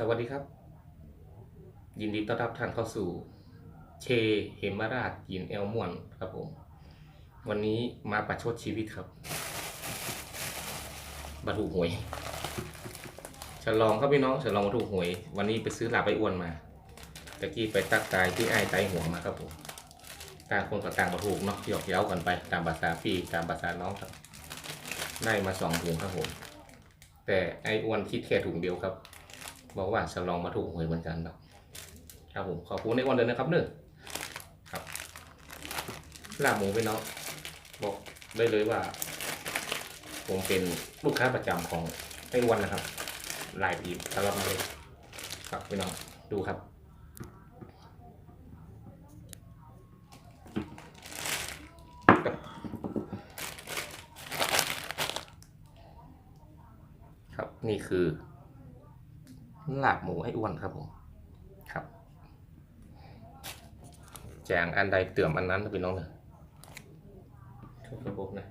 สวัสดีครับ ยินดีต้อนรับท่านเข้าสู่เชเหมราชยินเอลม่วนครับผม วันนี้มาประชดชีวิตครับบัตรถูกหวย ฉลองครับพี่น้องฉลองบัตรถูกหวย วันนี้ไปซื้อลาบไปอ้วนมาตะกี้ไปตักตายที่ไอ้ไตหัวมาครับผมต่างคนกับต่างบัตรถูกเนาะหยอกเย้ากันไปตามภาษาพี่ตามภาษาน้องครับ ได้มาสองถุงครับผม แต่ไอ้อ้วนคิดแค่ถุงเดียวครับ บอกว่าฉลองมาถูกหวยเหมือนกันครับครับผมขอบคุณไอ้อ้วนเลยนนะครับเนอะครับลาบหมูพี่น้องบอกได้เลยว่า ผมเป็นลูกค้าประจำของไอ้อ้วนนะครับหลายปีตลอดมาเลยครับพี่น้องดูครับครับนี่คือ ลาบหมูให้อ้วนครับผมครับแจงอันใดเตื่อมอันนั้นนะพี่น้องเนอะครับผมนะ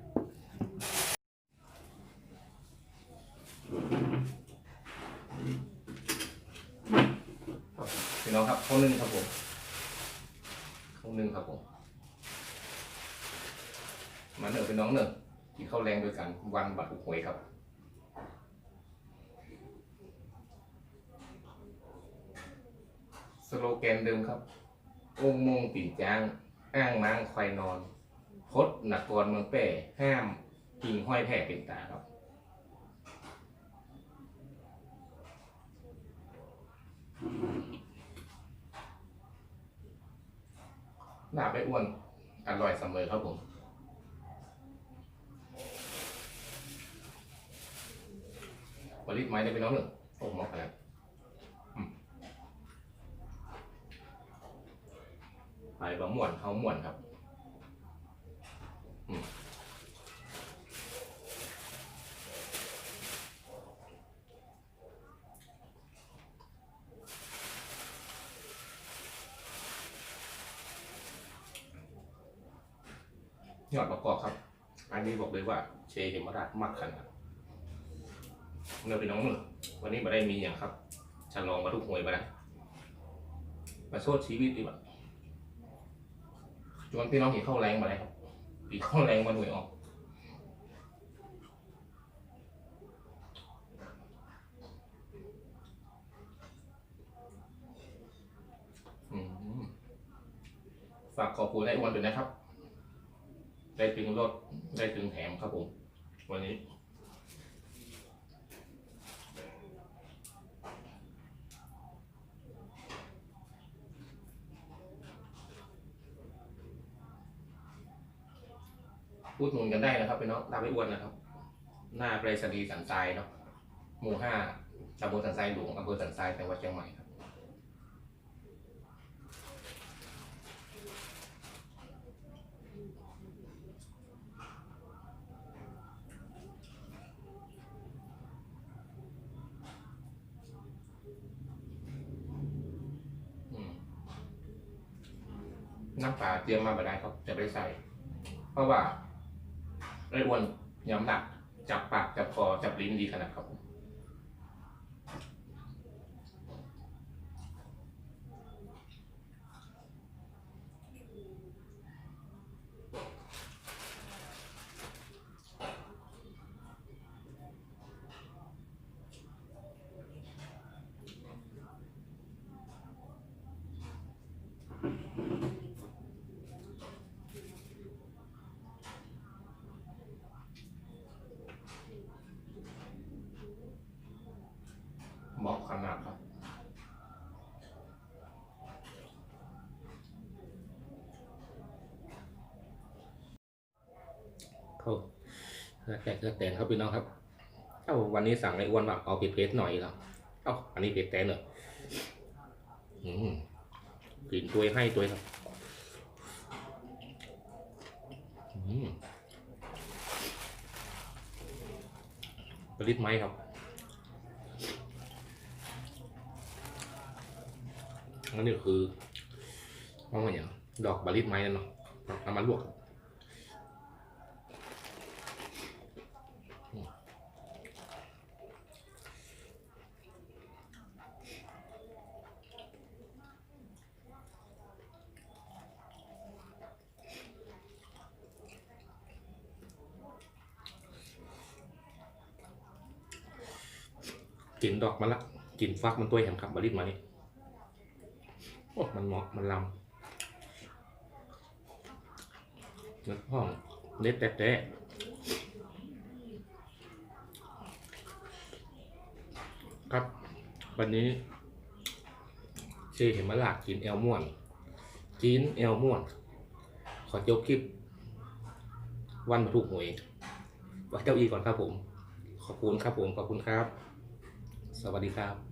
พี่น้องครับข้าวนึ่งครับผมข้าวนึ่งครับผมมาเนอะพี่น้องเนอะกินข้าวแรงด้วยกันวันบัตรหวยครับ ส โลแกนเดิมครับ องค์มงปิ่นจาง อ้างม้างควายนอนพดนักรเมืองแป่ห้ามกิ่งห้อยแผ่เป็นตาครับ หน้าไปอ้วน อร่อยเสมอครับผมผลิตไม้ได้ไปน้องหนึ่งโอ้หมอกแล้ว ไปบะม่วนเขาม่วนครับอืมยอดประกอบครับ อันนี้บอกเลยว่าเชเฮมราชมากขนาดเนื้อพี่น้องมึงวันนี้มาได้มีอย่างครับฉลองมาทุกหวยมาได้มาโชดชีวิตดีกว่า จวนพี่น้องเห็นเข้าแรงมาเลยครับขี่เข้าแรงมาหน่วยออกฝากขอบคุณไอ้อ้วนด้วยนะครับ ได้ถึงรถได้ถึงแถมครับผม วันนี้ พูดหนุนกันได้นะครับพี่น้องตามไม่อ้วนนะครับ หน้าไปรษณีย์สันทรายเนาะหมู่ห้าตำบลสันทรายหลวงอำเภอสันทรายจังหวัดเชียงใหม่ครับน้ำปลาเตรียมมาบ่ได้ครับจะไปใส่ เพราะว่า ไอ้อ้วนยำหนัก จับปากจับคอจับลิ้นดีขนาดครับผมเหมาะขนาดครับ เข้แตกแตนครับพี่น้องครับ เอ้าวันนี้สั่งไอ้อ้วนว่าเอาเผ็ดเผ็ดหน่อยแล้วเอ้าอันนี้เผ็ดแต่เนอะอืมกลิ่นตัวให้ตัวครับอืมผลิตไหมครับอันนี้คือว่าไงอย่างดอกบาลิตไม้นั่นเนาะเอามาลวก กินดอกมันละกินฟักมันตัวแหมครับบริดมานี่โอ้มันเหมาะมันลำเนื้อห้องเน็ดแต่แต่ครับ วันนี้เชเห็นมาหลากกินแอลม่วน กินแอลม่วน ขอจบคลิป วันมาถูกหวยไว้เจ้าอีก่อนครับผม ขอบคุณครับผม ขอบคุณครับ สวัสดีครับ